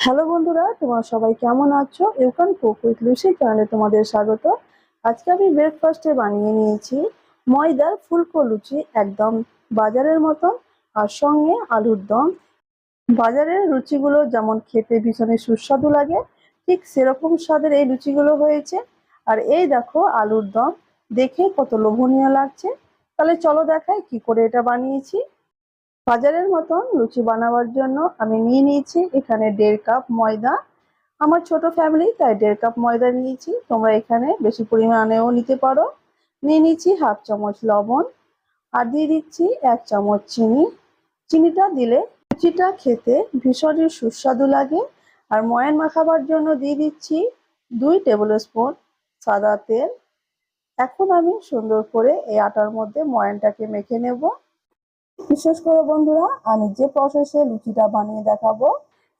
Hello বন্ধুরা, তোমরা সবাই কেমন আছো? ইউকান কুক উইথ লুসি চ্যানেলে তোমাদের স্বাগত। আজকে আমি ব্রেকফাস্টে বানিয়ে নিয়েছি ময়দার ফুলকো লুচি, একদম বাজারের মতন, আর সঙ্গে আলুর দম। বাজারের লুচিগুলো যেমন খেতে ভীষণই সুস্বাদু লাগে, ঠিক সেরকম স্বাদের এই লুচিগুলো হয়েছে। আর এই দেখো আলুর দম, দেখে কত লোভনীয় লাগছে। তাহলে চলো দেখাই কি করে এটা বানিয়েছি। বাজারের মতন লুচি বানাবার জন্য আমি নিয়ে নিয়েছি এখানে দেড় কাপ ময়দা। আমার ছোট ফ্যামিলি তাই দেড় কাপ ময়দা নিয়েছি। তোমরা এখানে বেশি পরিমাণেও নিতে পারো। নিয়ে নিয়েছি হাফ চামচ লবণ আর দিয়ে দিচ্ছি এক চামচ চিনি। চিনিটা দিলে লুচিটা খেতে ভীষণই সুস্বাদু লাগে। আর ময়ান মাখাবার জন্য দিয়ে দিচ্ছি দুই টেবিল স্পুন সাদা তেল। এখন আমি সুন্দর করে এই আটার মধ্যে ময়ানটাকে মেখে নেব। বিশেষ করে বন্ধুরা, আমি যে প্রসেসে লুচিটা বানিয়ে দেখাবো,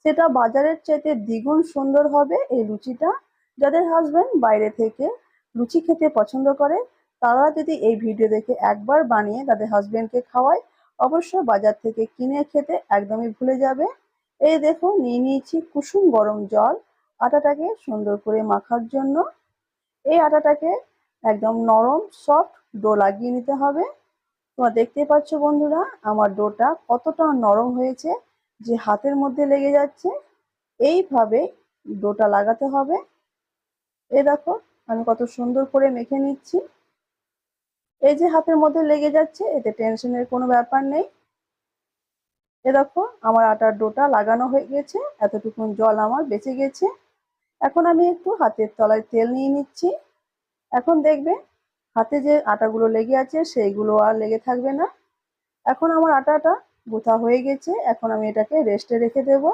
সেটা বাজারের চাইতে দ্বিগুণ সুন্দর হবে এই লুচিটা। যাদের হাজবেন্ড বাইরে থেকে লুচি খেতে পছন্দ করে, তারা যদি এই ভিডিও দেখে একবার বানিয়ে তাদের হাজব্যান্ডকে খাওয়ায়, অবশ্যই বাজার থেকে কিনে খেতে একদমই ভুলে যাবে। এই দেখো, নিয়ে নিয়েছি কুসুম গরম জল, আটাটাকে সুন্দর করে মাখার জন্য। এই আটাটাকে একদম নরম সফট ডো লাগিয়ে নিতে হবে। তোমরা দেখতে পাচ্ছ বন্ধুরা, আমার ডোটা কতটা নরম হয়েছে যে হাতের মধ্যে লেগে যাচ্ছে। এইভাবে ডোটা লাগাতে হবে। এই দেখো, আমি কত সুন্দর করে মেখে নিচ্ছি। এই যে হাতের মধ্যে লেগে যাচ্ছে, এতে টেনশনের কোনো ব্যাপার নেই। এ দেখো, আমার আটার ডোটা লাগানো হয়ে গেছে, এতটুকুন জল আমার বেঁচে গেছে। এখন আমি একটু হাতের তলায় তেল নিয়ে নিচ্ছি। এখন দেখবে হাতে যে আটাগুলো লেগে আছে, সেইগুলো আর লেগে থাকবে না। এখন আমার আটাটা গোথা হয়ে গেছে, এখন আমি এটাকে রেস্টে রেখে দেব।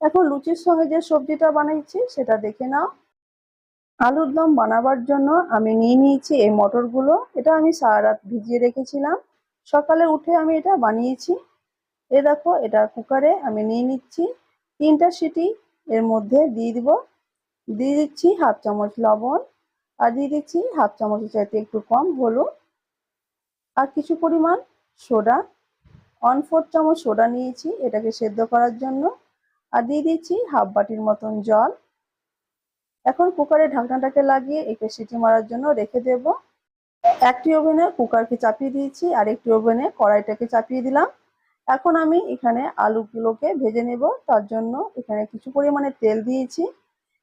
এখন লুচির সঙ্গে যে সবজিটা বানাইছি, সেটা দেখে নাও। আলুর দম বানাবার জন্য আমি নিয়ে নিয়েছি এই মটরগুলো। এটা আমি সারা রাত ভিজিয়ে রেখেছিলাম। সকালে উঠে আমি এটা বানিয়েছি। এ দেখো, এটা কুকারে আমি নিয়ে নিচ্ছি। তিনটা সিটি এর মধ্যে দিয়ে দিব। দিয়ে দিচ্ছি হাফ চামচ লবণ। আর দিয়ে দিচ্ছি হাফ চামচের চাইতে একটু কম হলুদ আর কিছু পরিমাণ সোডা। ওয়ান ফোর চামচ সোডা নিয়েছি এটাকে সেদ্ধ করার জন্য। আর দিয়ে দিচ্ছি হাফ বাটির মতন জল। এখন কুকারে ঢাকনাটাকে লাগিয়ে একে সিটি মারার জন্য রেখে দেব। একটি ওভেনে কুকারকে চাপিয়ে দিয়েছি আর একটি ওভেনে কড়াইটাকে চাপিয়ে দিলাম। এখন আমি এখানে আলুগুলোকে ভেজে নেব। তার জন্য এখানে কিছু পরিমাণে তেল দিয়েছি।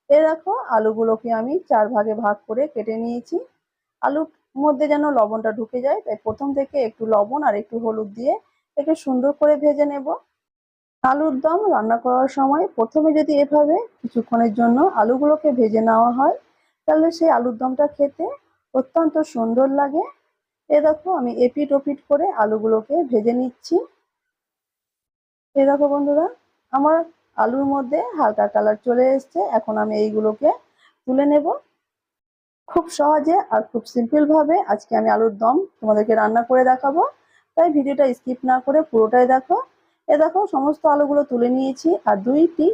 এ দেখো আলুগুলোকে আমি চার ভাগে ভাগ করে কেটে নিয়েছি। আলুর মধ্যে যেন লবণটা ঢুকে যায়, তাই প্রথম থেকে একটু লবণ আর একটু হলুদ দিয়ে একটু সুন্দর করে ভেজে নেব। আলুর দম রান্না করার সময় প্রথমে যদি এভাবে কিছুক্ষণের জন্য আলুগুলোকে ভেজে নেওয়া হয়, তাহলে সেই আলুর দমটা খেতে অত্যন্ত সুন্দর লাগে। এ দেখো আমি এপিট ওপিট করে আলুগুলোকে ভেজে নিচ্ছি। এ দেখো বন্ধুরা, আমার আলুর মধ্যে হালকা কালার চলে এসছে। এখন আমি এইগুলোকে তুলে নেব। খুব সহজে আর খুব সিম্পল ভাবে আজকে আমি আলুর দম তোমাদেরকে রান্না করে দেখাবো। তাই ভিডিওটা স্কিপ না করে পুরোটাই দেখো। এ দেখো, সমস্ত আলুগুলো তুলে নিয়েছি আর দুইটি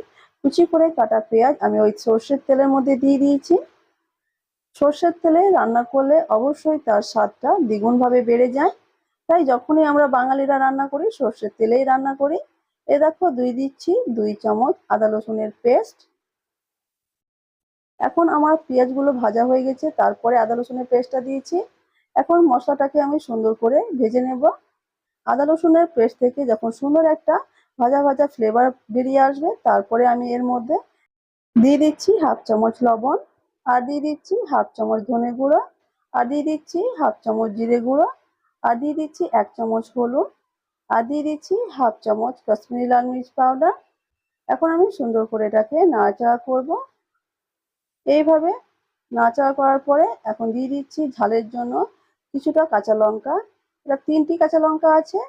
কুচি করে কাটা পেঁয়াজ আমি ওই সর্ষের তেলের মধ্যে দিয়ে দিয়েছি। সর্ষের তেলে রান্না করলে অবশ্যই তার স্বাদটা দ্বিগুণভাবে বেড়ে যায়। তাই যখনই আমরা বাঙালিরা রান্না করি, সর্ষের তেলেই রান্না করি। এ দেখো দুই দিচ্ছি, দুই চামচ আদা রসুনের পেস্ট। এখন আমার পেঁয়াজগুলো ভাজা হয়ে গেছে, তারপরে আদা রসুনের পেস্টটা দিয়েছি। এখন মশলাটাকে আমি সুন্দর করে ভেজে নেব। আদা রসুনের পেস্ট থেকে যখন সুন্দর একটা ভাজা ভাজা ফ্লেভার বেরিয়ে আসবে, তারপরে আমি এর মধ্যে দিয়ে দিচ্ছি হাফ চামচ লবণ, আর দিয়ে দিচ্ছি হাফ চামচ ধনে গুঁড়ো, আর দিয়ে দিচ্ছি হাফ চামচ জিরে গুঁড়ো, আর দিয়ে দিচ্ছি এক চামচ হলুদ। আর দিয়ে দিচ্ছি হাফ চামচ কাশ্মীরি লাল মির্চ পাউডার। এখন আমি সুন্দর করে এটাকে নাড়াচাড়া করব। এইভাবে নাড়াচাড়া করার পরে এখন দিয়ে দিচ্ছি ঝালের জন্য কিছুটা কাঁচা লঙ্কা। এটা তিনটি কাঁচা লঙ্কা আছে।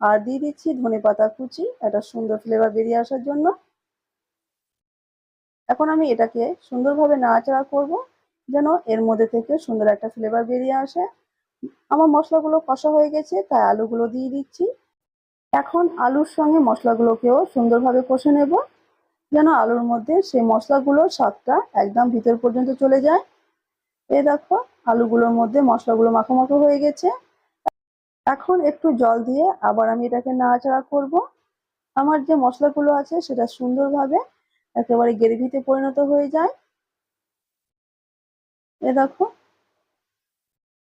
আর দিয়ে দিচ্ছি ধনে পাতা কুচি, একটা সুন্দর ফ্লেভার বেরিয়ে আসার জন্য। এখন আমি এটাকে সুন্দরভাবে নাড়াচাড়া করব যেন এর মধ্যে থেকে সুন্দর একটা ফ্লেভার বেরিয়ে আসে। আমার মশলাগুলো কষা হয়ে গেছে, তাই আলুগুলো দিয়ে দিচ্ছি। এখন আলুর সঙ্গে মশলাগুলোকেও সুন্দরভাবে কষে নেব, যেন আলুর মধ্যে সেই মশলাগুলোর স্বাদটা একদম ভিতর পর্যন্ত চলে যায়। এ দেখো, আলুগুলোর মধ্যে মশলাগুলো মাখো হয়ে গেছে। এখন একটু জল দিয়ে আবার আমি এটাকে নাড়াচাড়া করব। আমার যে মশলাগুলো আছে সেটা সুন্দরভাবে একেবারে গ্রেভিতে পরিণত হয়ে যায়। এ দেখো,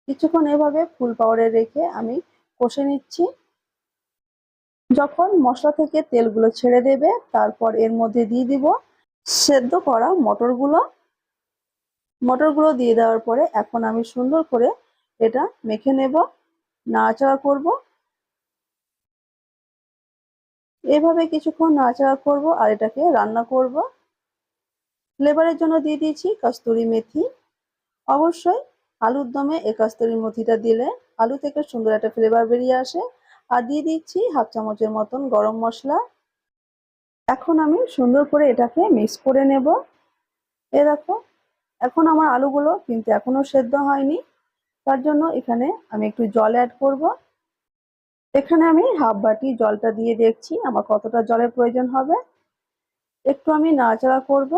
কিছুক্ষণ এভাবে ফুল পাউডারে রেখে আমি কষে নিচ্ছি। যখন মশলা থেকে তেলগুলো ছেড়ে দেবে, তারপর এর মধ্যে দিয়ে দিব সেদ্ধ করা মটরগুলো। মটরগুলো দিয়ে দেওয়ার পরে এখন আমি সুন্দর করে এটা মেখে নেব, নাড়াচাড়া করব। এভাবে কিছুক্ষণ নাড়াচাড়া করব আর এটাকে রান্না করব। ফ্লেভারের জন্য দিয়ে দিয়েছি কস্তুরি মেথি। অবশ্যই আলুর দমে এই কস্তুরি মেথিটা দিলে আলু থেকে সুন্দর একটা ফ্লেভার বেরিয়ে আসে। আর দিয়ে দিচ্ছি, হাফ চামচের মতন গরম মশলা। এখন আমি সুন্দর করে এটাকে মিক্স করে নেব। এ দেখো, এখন আমার আলুগুলো কিন্তু এখনও সেদ্ধ হয়নি। তার জন্য এখানে আমি একটু জল অ্যাড করব। এখানে আমি হাফ বাটি জলটা দিয়ে দেখছি, আমার কতটা জলের প্রয়োজন হবে। একটু আমি নাড়াচাড়া করব,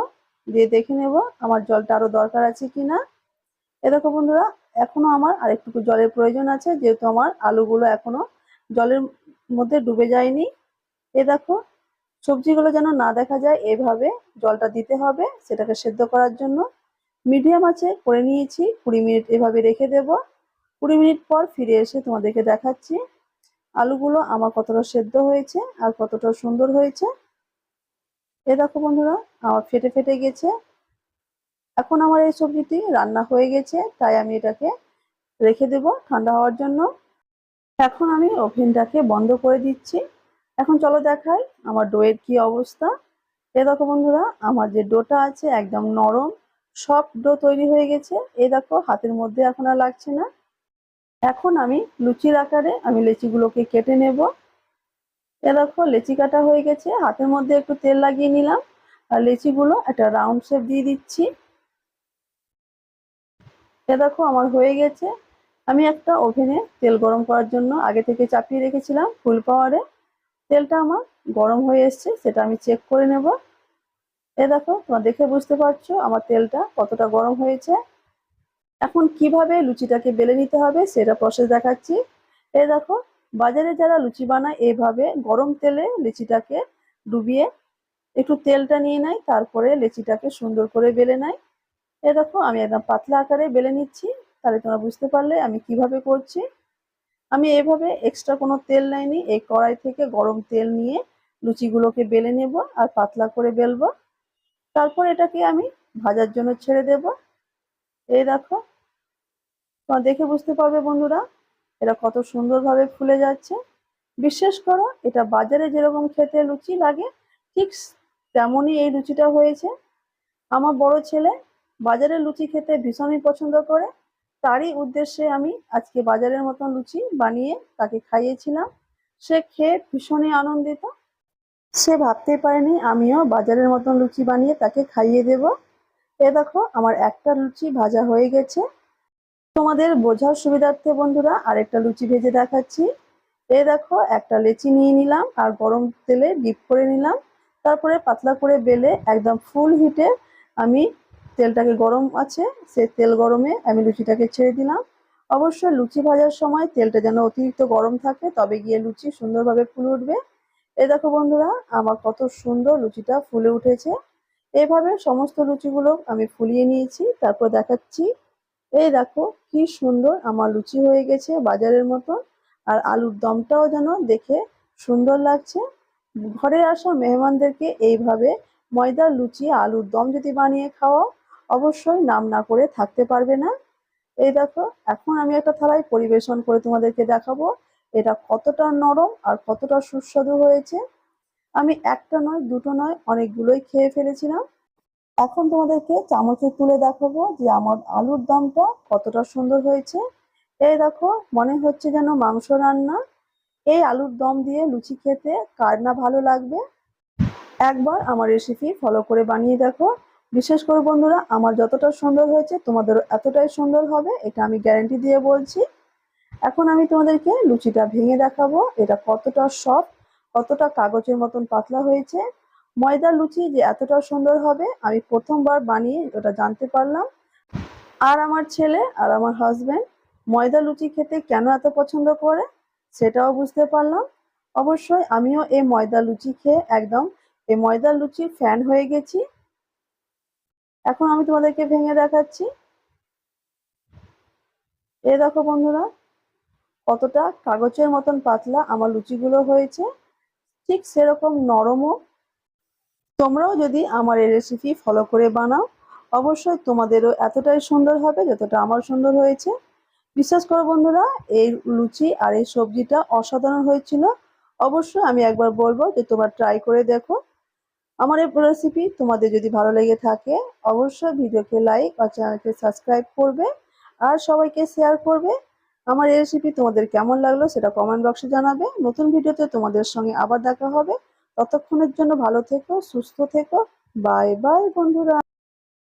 দিয়ে দেখে নেব আমার জলটা আরও দরকার আছে কিনা। এ দেখো বন্ধুরা, এখনও আমার আরেকটুকু জলের প্রয়োজন আছে, যেহেতু আমার আলুগুলো এখনও জলের মধ্যে ডুবে যায়নি। এ দেখো, সবজিগুলো যেন না দেখা যায়, এভাবে জলটা দিতে হবে সেটাকে সেদ্ধ করার জন্য। মিডিয়াম আছে, করে নিয়েছি, কুড়ি মিনিট এভাবে রেখে দেব। কুড়ি মিনিট পর ফিরে এসে তোমাদেরকে দেখাচ্ছি আলুগুলো আমার কতটা সেদ্ধ হয়েছে আর কতটা সুন্দর হয়েছে। এ দেখো বন্ধুরা, আমার ফেটে ফেটে গেছে। এখন আমার এই সবজিটি রান্না হয়ে গেছে, তাই আমি এটাকে রেখে দেব ঠান্ডা হওয়ার জন্য। এখন আমি ওভেনটাকে বন্ধ করে দিচ্ছি। এখন চলো দেখাই আমার ডোয়ের কি অবস্থা। এ দেখো বন্ধুরা, আমার যে ডোটা আছে একদম নরম সফট ডো তৈরি হয়ে গেছে। এ দেখো, হাতের মধ্যে এখন আর লাগছে না। এখন আমি লুচির আকারে আমি লেচিগুলোকে কেটে নেব। এ দেখো, লেচি কাটা হয়ে গেছে। হাতের মধ্যে একটু তেল লাগিয়ে নিলাম। আর লেচিগুলো একটা রাউন্ড শেপ দিয়ে দিচ্ছি। এ দেখো, আমার হয়ে গেছে। আমি একটা ওভেনে তেল গরম করার জন্য আগে থেকে চাপিয়ে রেখেছিলাম ফুল পাওয়ারে। তেলটা আমার গরম হয়ে এসছে, সেটা আমি চেক করে নেব। এ দেখো, তোমরা দেখে বুঝতে পারছ আমার তেলটা কতটা গরম হয়েছে। এখন কীভাবে লুচিটাকে বেলে নিতে হবে সেটা প্রসেস দেখাচ্ছি। এ দেখো, বাজারে যারা লুচি বানায় এভাবে গরম তেলে লিচিটাকে ডুবিয়ে একটু তেলটা নিয়ে নেয়, তারপরে লেচিটাকে সুন্দর করে বেলে নেয়। এ দেখো, আমি একদম পাতলা আকারে বেলে নিচ্ছি। তাহলে তোমরা বুঝতে পারলে আমি কীভাবে করছি। আমি এভাবে এক্সট্রা কোনো তেল নেয়নি এই কড়াই থেকে গরম তেল নিয়ে লুচিগুলোকে বেলে নেব আর পাতলা করে বেলবো। তারপর এটাকে আমি ভাজার জন্য ছেড়ে দেব। এই দেখো, তোমরা দেখে বুঝতে পারবে বন্ধুরা, এটা কত সুন্দরভাবে ফুলে যাচ্ছে। বিশ্বাস করো, এটা বাজারে যেরকম খেতে লুচি লাগে, ঠিক তেমনই এই লুচিটা হয়েছে। আমার বড় ছেলে বাজারের লুচি খেতে ভীষণই পছন্দ করে তারই উদ্দেশ্যে আমি আজকে বাজারের মতন লুচি বানিয়ে তাকে খাইয়েছিলাম। সে খেয়ে ভীষণই আনন্দিত। সে ভাবতেই পারেনি আমিও বাজারের মতন লুচি বানিয়ে তাকে খাইয়ে দেব। এ দেখো, আমার একটা লুচি ভাজা হয়ে গেছে। তোমাদের বোঝার সুবিধার্থে বন্ধুরা আরেকটা লুচি ভেজে দেখাচ্ছি। এ দেখো, একটা লেচি নিয়ে নিলাম আর গরম তেলে ডিপ করে নিলাম। তারপরে পাতলা করে বেলে একদম ফুল হিটে আমি তেলটাকে গরম আছে, সে তেল গরমে আমি লুচিটাকে ছেড়ে দিলাম। অবশ্যই লুচি ভাজার সময় তেলটা যেন অতিরিক্ত গরম থাকে, তবে গিয়ে লুচি সুন্দরভাবে ফুলে উঠবে। এ দেখো বন্ধুরা, আমার কত সুন্দর লুচিটা ফুলে উঠেছে। এভাবে সমস্ত লুচিগুলো আমি ফুলিয়ে নিয়েছি, তারপর দেখাচ্ছি। এই দেখো, কি সুন্দর আমার লুচি হয়ে গেছে বাজারের মতো, আর আলুর দমটাও যেন দেখে সুন্দর লাগছে। ঘরে আসা মেহমানদেরকে এইভাবে ময়দার লুচি, আলুর দম যদি বানিয়ে খাওয়াও অবশ্যই নাম না করে থাকতে পারবে না। এই দেখো, এখন আমি একটা থালায় পরিবেশন করে তোমাদেরকে দেখাবো, এটা কতটা নরম আর কতটা সুস্বাদু হয়েছে। আমি একটা নয়, দুটো নয়, অনেকগুলোই খেয়ে ফেলেছিলাম। এখন তোমাদেরকে চামচে তুলে দেখাবো যে আমার আলুর দমটা কতটা সুন্দর হয়েছে। এই দেখো, মনে হচ্ছে যেন মাংস রান্না। এই আলুর দম দিয়ে লুচি খেতে কার না ভালো লাগবে? একবার আমার রেসিপি ফলো করে বানিয়ে দেখো। বিশেষ করে বন্ধুরা, আমার যতটা সুন্দর হয়েছে, তোমাদেরও এতটাই সুন্দর হবে, এটা আমি গ্যারেন্টি দিয়ে বলছি। এখন আমি তোমাদেরকে লুচিটা ভেঙে দেখাবো, এটা কতটা সফট কতটা কাগজের মতন পাতলা হয়েছে। ময়দার লুচি যে এতটা সুন্দর হবে, আমি প্রথমবার বানিয়ে ওটা জানতে পারলাম। আর আমার ছেলে আর আমার হাজব্যান্ড ময়দা লুচি খেতে কেন এত পছন্দ করে, সেটাও বুঝতে পারলাম। অবশ্যই আমিও এই ময়দা লুচি খেয়ে একদম এই ময়দা লুচি ফ্যান হয়ে গেছি। এখন আমি তোমাদেরকে ভেঙে দেখাচ্ছি। এ দেখো বন্ধুরা, কতটা কাগজের মতন পাতলা আমার লুচিগুলো হয়েছে। ঠিক সেরকম নরমও। তোমরাও যদি আমার এই রেসিপি ফলো করে বানাও, অবশ্যই তোমাদেরও এতটাই সুন্দর হবে যতটা আমার সুন্দর হয়েছে। বিশ্বাস করো বন্ধুরা, এই লুচি আর এই সবজিটা অসাধারণ হয়েছিল। অবশ্যই আমি একবার বলব যে তোমরা ট্রাই করে দেখো। আমার এই রেসিপি তোমাদের যদি ভালো লেগে থাকে, অবশ্যই ভিডিওকে লাইক আর চ্যানেলকে সাবস্ক্রাইব করবে আর সবাইকে শেয়ার করবে। আমার এই রেসিপি তোমাদের কেমন লাগল সেটা কমেন্ট বক্সে জানাবে। নতুন ভিডিওতে তোমাদের সঙ্গে আবার দেখা হবে। ততক্ষণের জন্য ভালো থেকো, সুস্থ থেকো। বাই বাই বন্ধুরা।